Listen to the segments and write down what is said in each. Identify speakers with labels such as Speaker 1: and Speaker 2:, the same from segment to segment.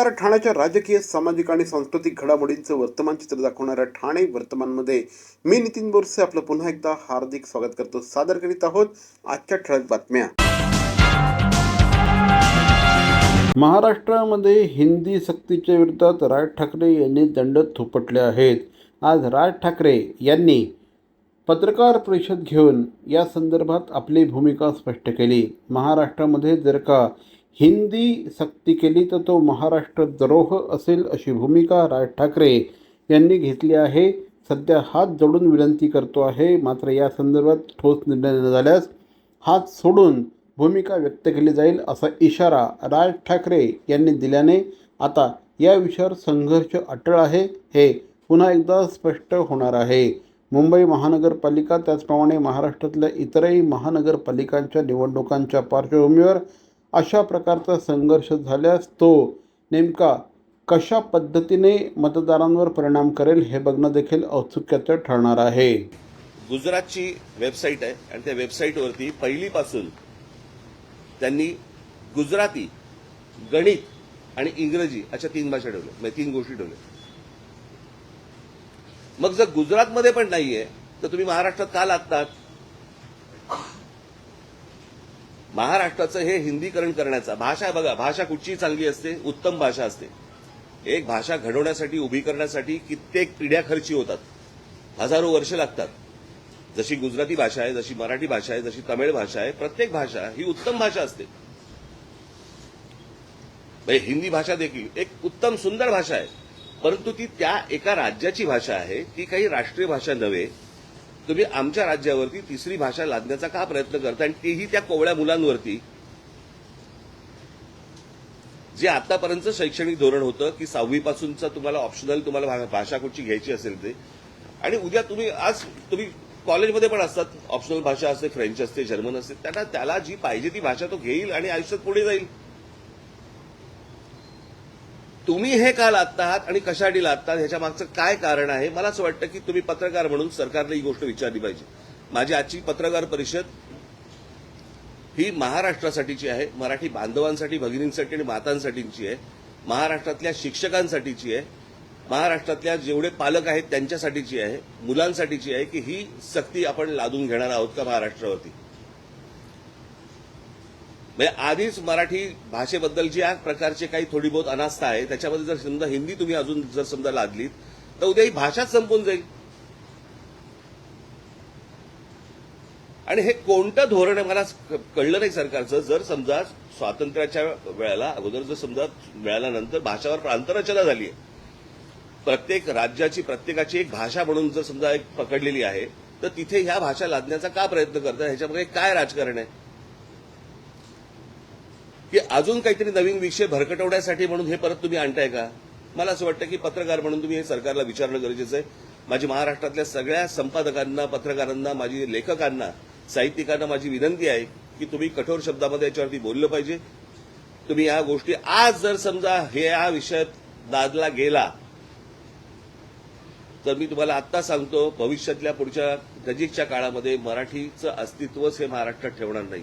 Speaker 1: नमस्कार ठाण्याच्या राजकीय सामाजिक आणि सांस्कृतिक घडामोडींचं वर्तमान चित्र दाखवणाऱ्या ठाणे वर्तमानमध्ये मी नितीन बोरसे आपलं पुन्हा एकदा हार्दिक स्वागत करतो. सादर करीत आहोत आजच्या ठळक बातम्या. महाराष्ट्रामध्ये हिंदी सक्तीच्या विरोधात राज ठाकरे यांनी दंड थोपटले आहेत. आज राज ठाकरे यांनी पत्रकार परिषद घेऊन या संदर्भात आपली भूमिका स्पष्ट केली. महाराष्ट्रामध्ये जर का हिंदी सक्ती केली तर तो महाराष्ट्र द्रोह असेल अशी भूमिका राज ठाकरे यांनी घेतली आहे. सध्या हात जोडून विनंती करतो आहे. मात्र या संदर्भात ठोस निर्णय न झाल्यास हात सोडून भूमिका व्यक्त केली जाईल असा इशारा राज ठाकरे यांनी दिल्याने आता या विषयावर संघर्ष अटळ आहे. हे पुन्हा एकदा स्पष्ट होणार आहे. मुंबई महानगरपालिका त्याचप्रमाणे महाराष्ट्रातल्या इतरही महानगरपालिकांच्या निवडणुकांच्या पार्श्वभूमीवर अशा प्रकारचा संघर्ष झाल्यास तो नेमका कशा पद्धतीने मतदारांवर परिणाम करेल हे बघणं देखील औत्सुक्याचं ठरणार आहे.
Speaker 2: गुजरातची वेबसाईट आहे आणि त्या वेबसाईटवरती पहिलीपासून त्यांनी गुजराती गणित आणि इंग्रजी अशा तीन भाषा ठेवल्या. म्हणजे तीन गोष्टी ठेवल्या. मग जर गुजरातमध्ये पण नाहीये तर तुम्ही महाराष्ट्रात का लागतात? महाराष्ट्राचं हे हिंदीकरण करण्याचा भाषा बघा भाषा कुठची चांगली असते उत्तम भाषा असते. एक भाषा घडवण्यासाठी उभी करण्यासाठी कित्येक पिढ्या खर्ची होतात. हजारो वर्ष लागतात. जशी गुजराती भाषा आहे जशी मराठी भाषा आहे जशी तमिळ भाषा आहे प्रत्येक भाषा ही उत्तम भाषा असते. म्हणजे हिंदी भाषा देखील एक उत्तम सुंदर भाषा आहे. परंतु ती त्या एका राज्याची भाषा आहे ती काही राष्ट्रीय भाषा नव्हे तुम्ही आमच्या राज्यावरती तिसरी भाषा लादण्याचा का प्रयत्न करता आणि तेही त्या कोवळ्या मुलांवरती. जे आतापर्यंत शैक्षणिक धोरण होतं की सहावी पासूनचा तुम्हाला ऑप्शनल तुम्हाला भा- भाषा कुठची घ्यायची असेल ते. आणि उद्या तुम्ही आज तुम्ही कॉलेजमध्ये पण असतात ऑप्शनल भाषा असते फ्रेंच असते जर्मन असते त्यांना त्याला जी पाहिजे ती भाषा तो घेईल आणि आयुष्यात पुढे जाईल. तुम्ही हे का लादता आहात आणि कशासाठी लादतात ह्याच्या मागचं काय कारण आहे? मला असं वाटतं की तुम्ही पत्रकार म्हणून सरकारने ही गोष्ट विचारली पाहिजे. माझी आजची पत्रकार परिषद ही महाराष्ट्रासाठीची आहे मराठी बांधवांसाठी भगिनींसाठी आणि मातांसाठीची आहे महाराष्ट्रातल्या शिक्षकांसाठीची आहे महाराष्ट्रातल्या जेवढे पालक आहेत त्यांच्यासाठीची आहे मुलांसाठीची आहे की ही सक्ती आपण लादून घेणार आहोत का महाराष्ट्रावरती? म्हणजे आधीच मराठी भाषेबद्दल जी या प्रकारचे काही थोडी बहुत अनास्था आहे त्याच्यामध्ये जर समजा हिंदी तुम्ही अजून जर समजा लादलीत तर उद्या ही भाषाच संपून जाईल. आणि हे कोणतं धोरण आहे मला कळलं नाही सरकारचं. जर समजा स्वातंत्र्याच्या वेळेला अगोदर जर समजा मिळाल्यानंतर भाषावर प्रांतरचना झाली आहे प्रत्येक राज्याची प्रत्येकाची एक भाषा म्हणून जर समजा एक पकडलेली आहे तर तिथे ह्या भाषा लादण्याचा का प्रयत्न करतात ह्याच्यामध्ये काय राजकारण आहे? की अजून काहीतरी नवीन विषय भरकटवण्यासाठी म्हणून हे परत तुम्ही आणताय का? मला असं वाटतं की पत्रकार म्हणून तुम्ही हे सरकारला विचारणं गरजेचं आहे. माझी महाराष्ट्रातल्या सगळ्या संपादकांना पत्रकारांना माझी लेखकांना साहित्यिकांना माझी विनंती आहे की तुम्ही कठोर शब्दामध्ये याच्यावरती बोललं पाहिजे. तुम्ही या गोष्टी आज जर समजा हे या विषयात दादला गेला तर मी तुम्हाला आत्ता सांगतो भविष्यातल्या पुढच्या नजीकच्या काळामध्ये मराठीचं अस्तित्वच हे महाराष्ट्रात ठेवणार नाही.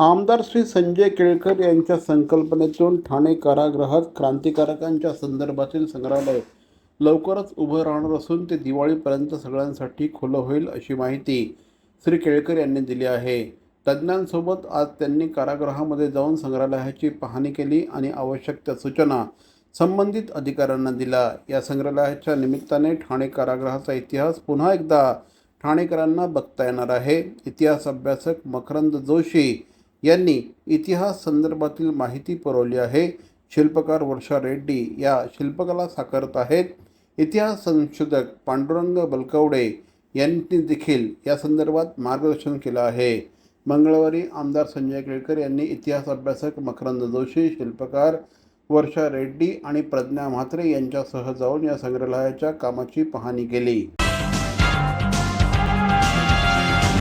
Speaker 1: आमदार श्री संजय केळकर यांच्या संकल्पनेतून ठाणे कारागृहात क्रांतिकारकांच्या संदर्भातील संग्रहालय लवकरच उभं राहणार असून ते दिवाळीपर्यंत सगळ्यांसाठी खुलं होईल अशी माहिती श्री केळकर यांनी दिली आहे. तज्ज्ञांसोबत आज त्यांनी कारागृहामध्ये जाऊन संग्रहालयाची पाहणी केली आणि आवश्यक त्या सूचना संबंधित अधिकाऱ्यांना दिला या संग्रहालयाच्या निमित्ताने ठाणे कारागृहाचा इतिहास पुन्हा एकदा ठाणेकरांना बघता येणार आहे. इतिहास अभ्यासक मकरंद जोशी यांनी इतिहास संदर्भातील माहिती पुरवली आहे. शिल्पकार वर्षा रेड्डी या शिल्पकला साकारत आहेत. इतिहास संशोधक पांडुरंग बलकवडे यांनी देखील या संदर्भात मार्गदर्शन केलं आहे. मंगळवारी आमदार संजय केळकर यांनी इतिहास अभ्यासक मकरंद जोशी शिल्पकार वर्षा रेड्डी आणि प्रज्ञा म्हात्रे यांच्यासह जाऊन या संग्रहालयाच्या कामाची पाहणी केली.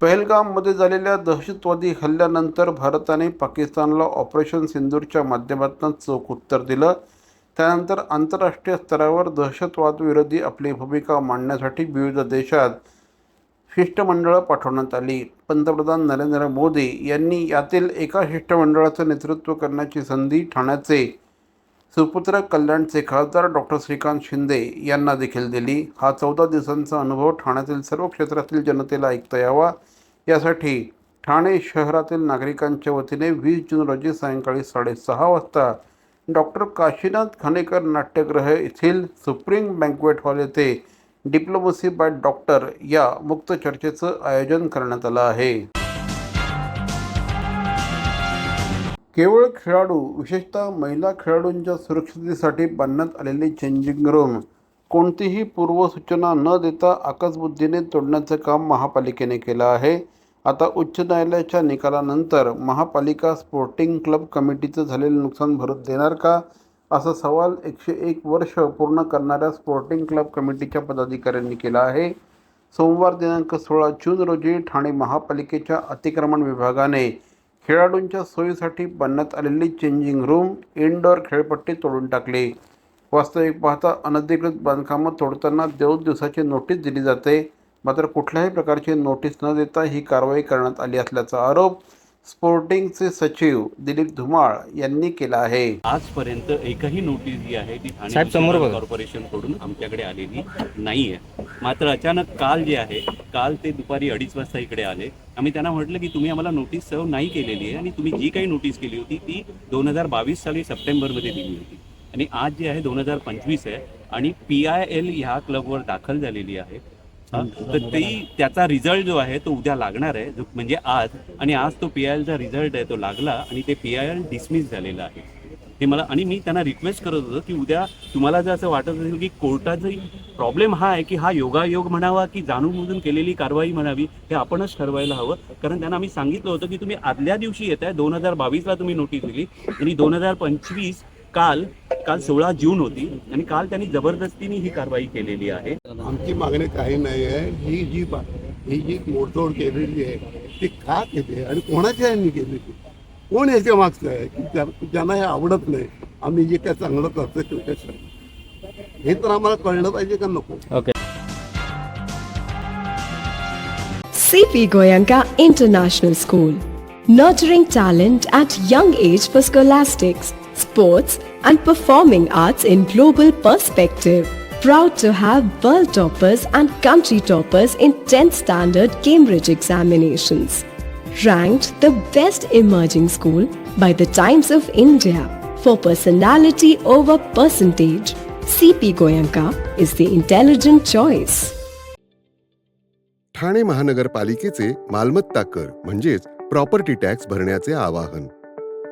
Speaker 1: पहलगाममध्ये झालेल्या दहशतवादी हल्ल्यानंतर भारताने पाकिस्तानला ऑपरेशन सिंदूरच्या माध्यमातून चोख उत्तर दिलं. त्यानंतर आंतरराष्ट्रीय स्तरावर दहशतवादविरोधी आपली भूमिका मांडण्यासाठी विविध देशात शिष्टमंडळं पाठवण्यात आली. पंतप्रधान नरेंद्र मोदी यांनी यातील एका शिष्टमंडळाचं नेतृत्व करण्याची संधी ठाण्याचे सुपुत्र कल्याणचे खासदार डॉक्टर श्रीकांत शिंदे यांना देखील दिली. हा चौदा दिवसांचा अनुभव ठाण्यातील सर्व क्षेत्रातील जनतेला ऐकता यावा. यासाठी ठाणे शहरातील नागरिकांच्या वतीने वीस जून रोजी सायंकाळी साडेसहा वाजता डॉक्टर काशीनाथ खानेकर नाट्यगृह येथील सुप्रीम बँकवेट हॉल येथे डिप्लोमसी बाय डॉक्टर या मुक्त चर्चेचं आयोजन करण्यात आलं आहे. केवळ खेळाडू विशेषतः महिला खेळाडूंच्या सुरक्षिततेसाठी बांधण्यात आलेली चेंजिंग रूम कोणतीही पूर्वसूचना न देता आकसबुद्धीने तोडण्याचं काम महापालिकेने केलं आहे. आता उच्च न्यायालयाच्या निकालानंतर महापालिका स्पोर्टिंग क्लब कमिटीचं झालेलं नुकसान भरत देणार का? असा सवाल एकशे एक वर्ष पूर्ण करणाऱ्या स्पोर्टिंग क्लब कमिटीच्या पदाधिकाऱ्यांनी केला आहे. सोमवार दिनांक सोळा जून रोजी ठाणे महापालिकेच्या अतिक्रमण विभागाने खेळाडूंच्या सोयीसाठी बांधण्यात आलेली चेंजिंग रूम इनडोअर खेळपट्टी तोडून टाकली. वास्तविक पाहता अनधिकृत बांधकामं तोडताना दोन दिवसाची नोटीस दिली जाते. मात्र कुठल्याही प्रकारची नोटीस न देता ही कारवाई करण्यात आली असल्याचा आरोप स्पोर्टिंगचे सचिव दिलीप धुमाळ यांनी केला आहे.
Speaker 3: आजपर्यंत एकही नोटीस जी आहे ती ठाणे
Speaker 4: साहेब, समोर बघा.
Speaker 3: कॉर्पोरेशनकडून आमच्याकडे आलेली नाहीये. मात्र अचानक काल जे आहे काल ते दुपारी अडीच वाजता इकडे आले. आम्ही त्यांना म्हटलं की तुम्ही आम्हाला नोटीस सर्व नाही केलेली आहे आणि तुम्ही जी काही नोटीस केली होती ती दोन हजार बावीस साली सप्टेंबरमध्ये दिली होती. आणि आज जे आहे दोन हजार पंचवीस आहे आणि पी आय एल ह्या क्लबवर दाखल झालेली आहे. तर ती त्याचा रिझल्ट जो आहे तो उद्या लागणार आहे जो- म्हणजे आज आणि आज तो पी आय एलचा रिझल्ट आहे तो लागला आणि ते पी आय एल डिसमिस झालेलं आहे. हे मला आणि मी त्यांना रिक्वेस्ट करत होतो की उद्या तुम्हाला जर असं वाटत असेल की कोर्टाचा प्रॉब्लेम हा आहे की हा योगायोग म्हणावा की जाणून बुजून केलेली कारवाई म्हणावी हे आपणच ठरवायला हवं. कारण त्यांना आम्ही सांगितलं होतं की तुम्ही आदल्या दिवशी येत आहे दोन हजार बावीसला तुम्ही नोटीस दिली. आणि दोन हजार पंचवीस काल काल सोळा जून होती आणि काल त्यांनी जबरदस्तीने ही कारवाई केलेली आहे.
Speaker 5: आमची मागणी काही नाही आहे. ही जी ही जी मोडतोड केलेली आहे ती का केली आणि कोणाच्या यांनी केली ती कोण याच्या मागचं आहे? की ज्या- ज्यांना हे आवडत नाही आम्ही जे काय चांगलं करतो ते कसं हे तर आम्हाला कळलं पाहिजे का नको?
Speaker 6: CP Goyanka International School, nurturing talent at young age for scholastics, sports, and performing arts in global perspective. Proud to have world toppers and country toppers in 10th standard Cambridge examinations. Ranked the best emerging school by the Times of India for personality over percentage. CP Goyanka is the intelligent choice.
Speaker 7: Thane महानगरपालिकेचे मालमत्ता कर म्हणजेच property tax भरण्याचे आवाहन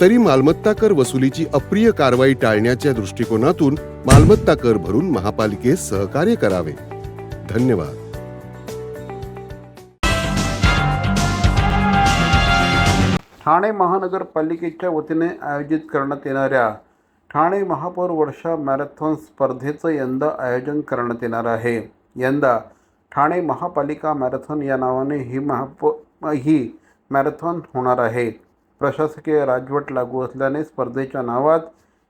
Speaker 7: तरी मालमत्ता कर वसुलीची अप्रिय कारवाई टाळण्याच्या दृष्टिकोनातून मालमत्ता कर भरून महापालिकेस सहकार्य करावे. धन्यवाद.
Speaker 1: ठाणे महानगरपालिकेच्या वतीने आयोजित करण्यात येणाऱ्या ठाणे महापौर वर्षा मॅरेथॉन स्पर्धेचं यंदा आयोजन करण्यात येणार आहे. यंदा ठाणे महापालिका मॅरेथॉन या नावाने ही महापो ही मॅरेथॉन होणार आहे. प्रशासकीय राजवट लागू असल्याने स्पर्धेच्या नावात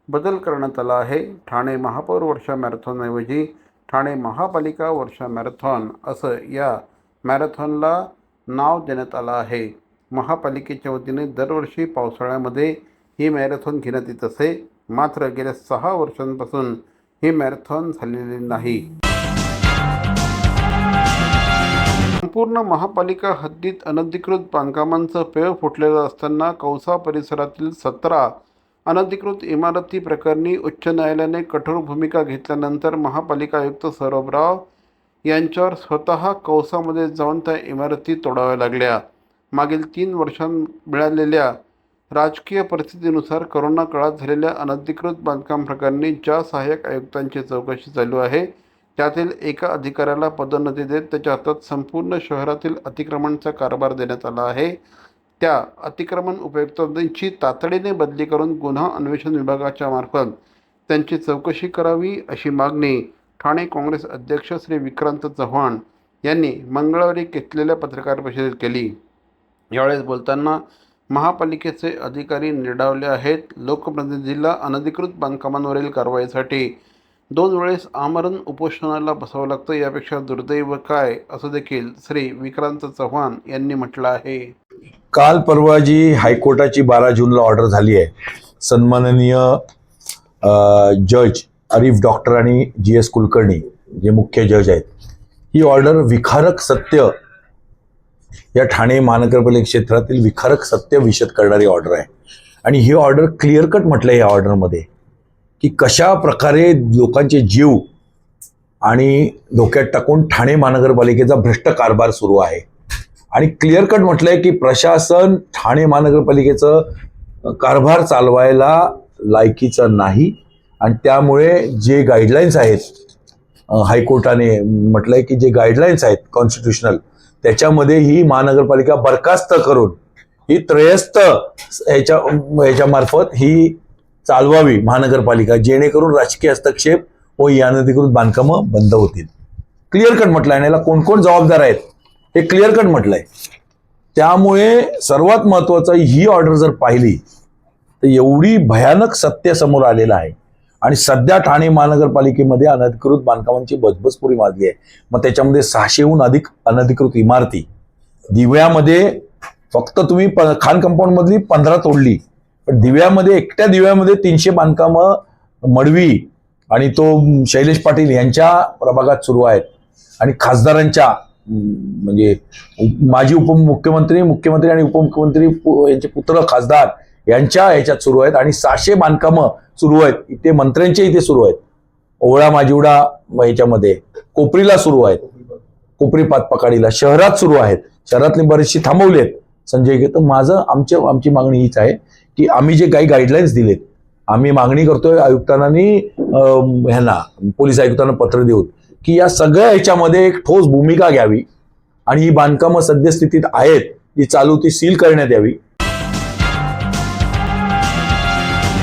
Speaker 1: बदल करण्यात आला आहे. ठाणे महापौर वर्षा मॅरेथॉनऐवजी ठाणे महापालिका वर्षा मॅरेथॉन असं या मॅरेथॉनला नाव देण्यात आलं आहे. महापालिकेच्या वतीने दरवर्षी पावसाळ्यामध्ये ही मॅरेथॉन घेण्यात येत असे. मात्र गेल्या सहा वर्षांपासून ही मॅरेथॉन झालेली नाही. संपूर्ण महापालिका हद्दीत अनधिकृत बांधकामांचं पेव फुटलेलं असताना कौसा परिसरातील सतरा अनधिकृत इमारती प्रकरणी उच्च न्यायालयाने कठोर भूमिका घेतल्यानंतर महापालिका आयुक्त सौरभ राव यांच्यावर स्वतः कौसामध्ये जाऊन त्या इमारती तोडाव्या लागल्या. मागील तीन वर्षां मिळालेल्या राजकीय परिस्थितीनुसार करोना काळात झालेल्या अनधिकृत बांधकाम प्रकरणी ज्या सहाय्यक आयुक्तांची चौकशी चालू आहे त्यातील एका अधिकाऱ्याला पदोन्नती देत त्याच्या हातात संपूर्ण शहरातील अतिक्रमणचा कारभार देण्यात आला आहे. त्या अतिक्रमण उपयुक्तांची तातडीने बदली करून गुन्हा अन्वेषण विभागाच्या मार्फत त्यांची चौकशी करावी अशी मागणी ठाणे काँग्रेस अध्यक्ष श्री विक्रांत चव्हाण यांनी मंगळवारी घेतलेल्या पत्रकार परिषदेत केली. यावेळेस बोलताना महापालिकेचे अधिकारी निर्डावले आहेत. लोकप्रतिनिधीला अनधिकृत बांधकामांवरील कारवाईसाठी दोन वेळेस आमरण उपोषणाला बसावं लागतं यापेक्षा दुर्दैव काय? असं देखील श्री विक्रांत चव्हाण यांनी म्हटलं आहे.
Speaker 4: काल परवा जी हायकोर्टाची बारा जूनला ऑर्डर झाली आहे सन्माननीय जज अरिफ डॉक्टर आणि जी एस कुलकर्णी जे मुख्य जज आहेत ही ऑर्डर विखारक सत्य या ठाणे महानगरपालिका क्षेत्रातील विखारक सत्य विशद करणारी ऑर्डर आहे. आणि ही ऑर्डर क्लिअर कट म्हटलं आहे या ऑर्डरमध्ये. की कशा प्रकारे लोकांचे जीव आणि धोक्यात टाकून ठाणे महानगरपालिकेचा भ्रष्ट कारभार सुरू आहे. आणि क्लिअर कट म्हटलंय की प्रशासन ठाणे महानगरपालिकेचं कारभार चालवायला लायकीचं नाही आणि त्यामुळे जे गाईडलाईन्स आहेत हायकोर्टाने म्हटलंय की जे गाईडलाईन्स आहेत कॉन्स्टिट्युशनल त्याच्यामध्ये ही महानगरपालिका बरखास्त करून ही त्रयस्थ ह्याच्या ह्याच्यामार्फत ही चालवावी महानगरपालिका जेणेकरून राजकीय हस्तक्षेप व ही अनधिकृत बांधकामं बंद होतील. क्लिअर कट म्हटलं आणि याला कोण कोण जबाबदार आहेत? हे क्लिअर कट म्हटलंय. त्यामुळे सर्वात महत्वाचं ही ऑर्डर जर पाहिली तर एवढी भयानक सत्य समोर आलेलं आहे. आणि सध्या ठाणे महानगरपालिकेमध्ये अनधिकृत बांधकामांची बजबजपुरी माजली आहे. मग त्याच्यामध्ये सहाशेहून अधिक अनधिकृत इमारती. दिव्यामध्ये फक्त तुम्ही प- खान कंपाऊंडमधली पंधरा तोडली. पण दिव्यामध्ये एकट्या दिव्यामध्ये तीनशे बांधकामं मडवी आणि तो शैलेश पाटील यांच्या प्रभागात सुरू आहेत. आणि खासदारांच्या म्हणजे उप- माजी उपमुख्यमंत्री मुख्यमंत्री आणि उपमुख्यमंत्री पु- यांचे पुत्र खासदार यांच्या ह्याच्यात सुरू आहेत आणि सहाशे बांधकामं सुरू आहेत. इथे मंत्र्यांच्या इथे सुरू आहेत. ओवळा माजिवडा ह्याच्यामध्ये कोपरीला सुरू आहेत. कोपरी पातपकाडीला शहरात सुरू आहेत. शहरातली बरीचशी थांबवली आहेत. संजय घे तर माझं आमच्या आमची मागणी हीच आहे की आम्ही जे काही गाईडलाईन्स दिलेत आम्ही मागणी करतोय आयुक्तांना ह्यांना पोलीस आयुक्तांना पत्र देऊन की या सगळ्या ह्याच्यामध्ये एक ठोस भूमिका घ्यावी आणि ही बांधकामं सद्यस्थितीत आहेत जी चालू ती सील करण्यात यावी.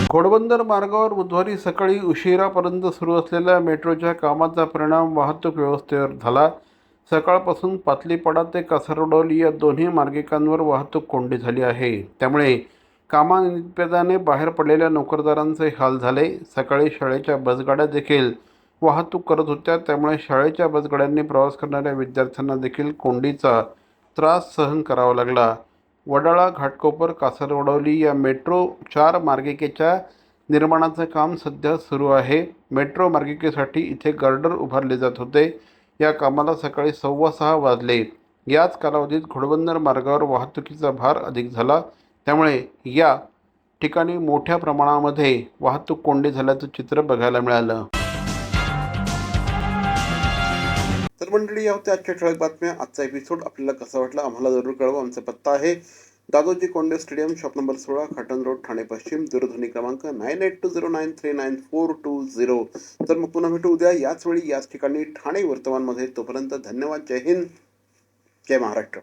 Speaker 1: घोडबंदर मार्गावर बुधवारी सकाळी उशिरापर्यंत सुरू असलेल्या मेट्रोच्या कामाचा परिणाम वाहतूक व्यवस्थेवर झाला. सकाळपासून पातलीपाडा ते कासरडोली या दोन्ही मार्गिकांवर वाहतूक कोंडी झाली आहे. त्यामुळे कामानिमित्ताने बाहेर पडलेल्या नोकरदारांचे हाल झाले. सकाळी शाळेच्या बसगाड्या देखील वाहतूक करत होत्या. त्यामुळे शाळेच्या बसगाड्यांनी प्रवास करणाऱ्या विद्यार्थ्यांना देखील कोंडीचा त्रास सहन करावा लागला. वडाळा घाटकोपर कासरवडवली या मेट्रो चार मार्गिकेच्या निर्माणाचं काम सध्या सुरू आहे. मेट्रो मार्गिकेसाठी इथे गर्डर उभारले जात होते. या कामाला सकाळी सव्वा सहा वाजले. याच कालावधीत घोडबंदर मार्गावर वाहतुकीचा भार अधिक झाला. त्यामुळे या ठिकाणी मोठ्या प्रमाणामध्ये वाहतूक कोंडी झाल्याचं चित्र बघायला मिळालं. तर मंडळी या होत्या आजच्या ठळक बातम्या. आजचा एपिसोड आपल्याला कसा वाटला आम्हाला जरूर कळवा. आमचा पत्ता आहे Dadoji Konde stadium shop number सोळा खाटन रोड ठाणे पश्चिम दूरध्वनी क्रमांक nine eight two zero nine three nine four two zero. तर मग पुन्हा भेटू उद्या. याच वेळी याच ठिकाणी ठाणे वर्तमानमध्ये. तोपर्यंत धन्यवाद. जय हिंद. जय महाराष्ट्र.